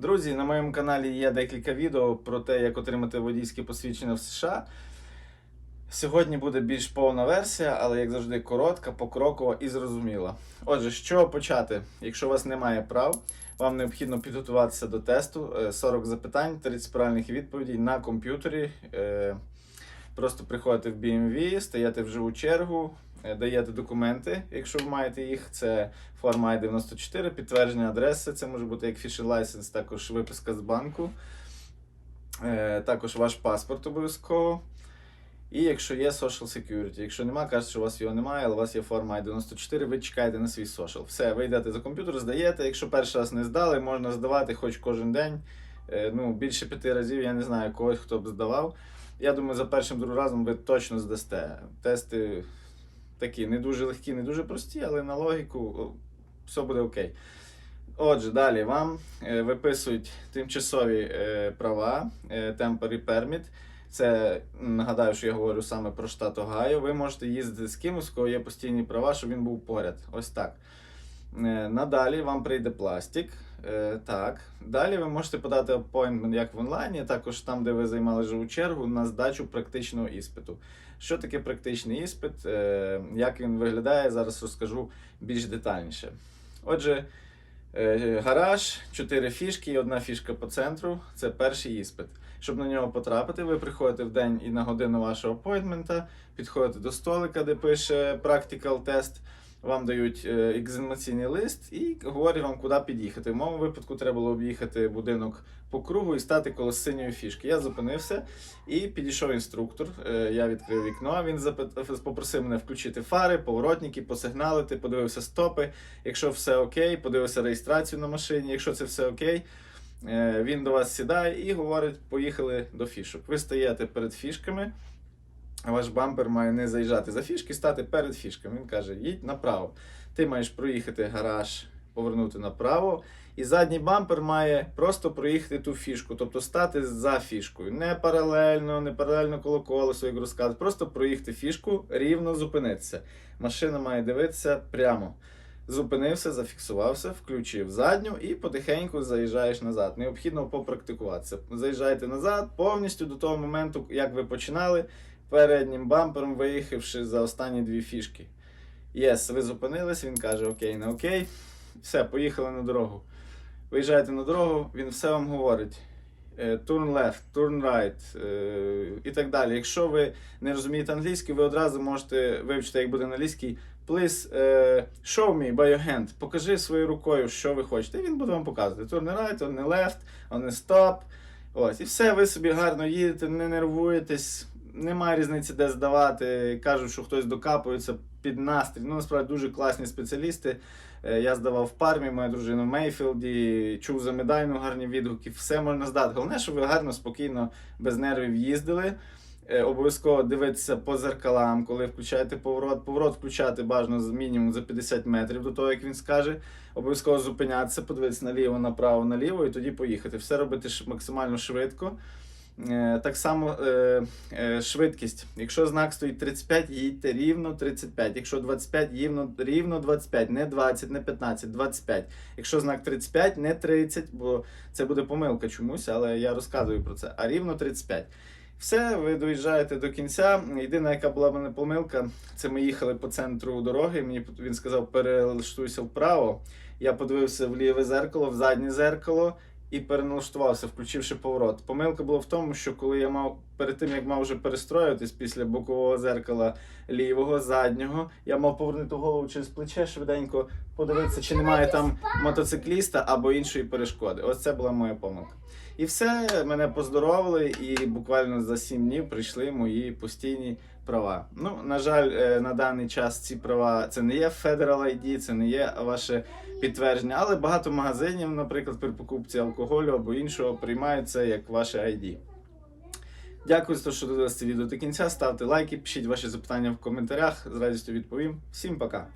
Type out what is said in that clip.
Друзі, на моєму каналі є декілька відео про те, як отримати водійське посвідчення в США. Сьогодні буде більш повна версія, але як завжди, коротка, покрокова і зрозуміла. Отже, чого почати? Якщо у вас немає прав, вам необхідно підготуватися до тесту. Е, 40 запитань, 30 правильних відповідей на комп'ютері. Е, Просто приходите в BMV, стаєте в живу чергу, е, даєте документи, якщо ви маєте їх. Це форма I-94, підтвердження адреси. Це може бути як Fisher License, також виписка з банку, Е, також ваш паспорт обов'язково. І якщо є Social Security. Якщо нема, кажуть, що у вас його немає, але у вас є форма I-94, ви чекаєте на свій social. Все, ви йдете за комп'ютер, здаєте. Якщо перший раз не здали, можна здавати хоч кожен день. Е, Ну, більше п'яти разів, я не знаю когось, хто б здавав. Я думаю, за першим другим разом ви точно здасте. Тести такі не дуже легкі, не дуже прості, але на логіку все буде окей. Отже, далі вам е, виписують тимчасові е, права, temporary permit. Це нагадаю, що я говорю саме про штат Огайо. Ви можете їздити з кимось, у кого є постійні права, щоб він був поряд. Ось так. Е, Надалі вам прийде пластик. Е, Так. Далі ви можете подати appointment як в онлайні, також там, де ви займали живу чергу, на здачу практичного іспиту. Що таке практичний іспит? Е, Як він виглядає, зараз розкажу більш детальніше. Отже, гараж, чотири фішки і одна фішка по центру це перший іспит. Щоб на нього потрапити, ви приходите в день і на годину вашого апойнтмента, підходите до столика, де пише practical тест. Вам дають е, екзаменаційний лист і говорять вам, куди під'їхати. В моєму випадку треба було об'їхати будинок по кругу і стати коло синьої фішки. Я зупинився і підійшов інструктор. Е, Я відкрив вікно. Він запит- попросив мене включити фари, поворотники, посигналити, подивився стопи. Якщо все окей, подивився реєстрацію на машині. Якщо це все окей, е, він до вас сідає і говорить: поїхали до фішок. Ви стаєте перед фішками. Ваш бампер має не заїжджати за фішки, стати перед фішками. Він каже: їдь направо. Ти маєш проїхати гараж, повернути направо. І задній бампер має просто проїхати ту фішку, тобто стати за фішкою. Не паралельно, не паралельно коло колесу, як розказують, просто проїхати фішку, рівно зупинитися. Машина має дивитися прямо. Зупинився, зафіксувався, включив задню і потихеньку заїжджаєш назад. Необхідно попрактикуватися. Заїжджаєте назад повністю до того моменту, як ви починали, переднім бампером виїхавши за останні дві фішки. Єс, ви зупинились, він каже окей, не окей. Все, поїхали на дорогу. Виїжджаєте на дорогу, він все вам говорить. е, Turn left, turn right е, і так далі. Якщо ви не розумієте англійську, ви одразу можете вивчити, як буде англійський. Please е, show me by your hand. Покажи своєю рукою, що ви хочете. І він буде вам показувати. Turn right, turn left, on stop. Ось, і все, ви собі гарно їдете, не нервуєтесь, немає різниці, де здавати. Кажуть, що хтось докапується під настрій. Ну, насправді дуже класні спеціалісти. Е, Я здавав в пармі, моя дружина в Мейфілді, чув за медайну гарні відгуки. Все можна здати. Головне, щоб ви гарно, спокійно, без нервів їздили. Е, Обов'язково дивитися по зеркалам, коли включаєте поворот. Поворот включати бажано мінімум за 50 метрів до того, як він скаже. Обов'язково зупинятися, подивитися наліво, направо, наліво і тоді поїхати. Все робити максимально швидко. Е, Так само е, е, швидкість. Якщо знак стоїть 35, їдьте рівно 35. Якщо 25, рівно, рівно 25, не 20, не 15, 25. Якщо знак 35, не 30, бо це буде помилка чомусь, але я розказую про це. А рівно 35. Все, ви доїжджаєте до кінця. Єдина, яка була в мене помилка, це ми їхали по центру дороги. Мені він сказав, перелаштуйся вправо. Я подивився в ліве зеркало, в заднє зеркало і переналаштувався, включивши поворот. Помилка була в тому, що коли я мав перед тим, як мав вже перестроюватись після бокового зеркала лівого, заднього, я мав повернути голову через плече, швиденько подивитися, чи немає там мотоцикліста або іншої перешкоди. Ось це була моя помилка. І все, мене поздоровили, і буквально за 7 днів прийшли мої постійні права. Ну, на жаль, е, на даний час ці права це не є Federal ID, це не є ваше підтвердження, але багато магазинів, наприклад, при покупці алкоголю або іншого, приймають це як ваше ID. Дякую що дивилися це відео до кінця. Ставте лайки, пишіть ваші запитання в коментарях. З радістю відповім. Всім пока!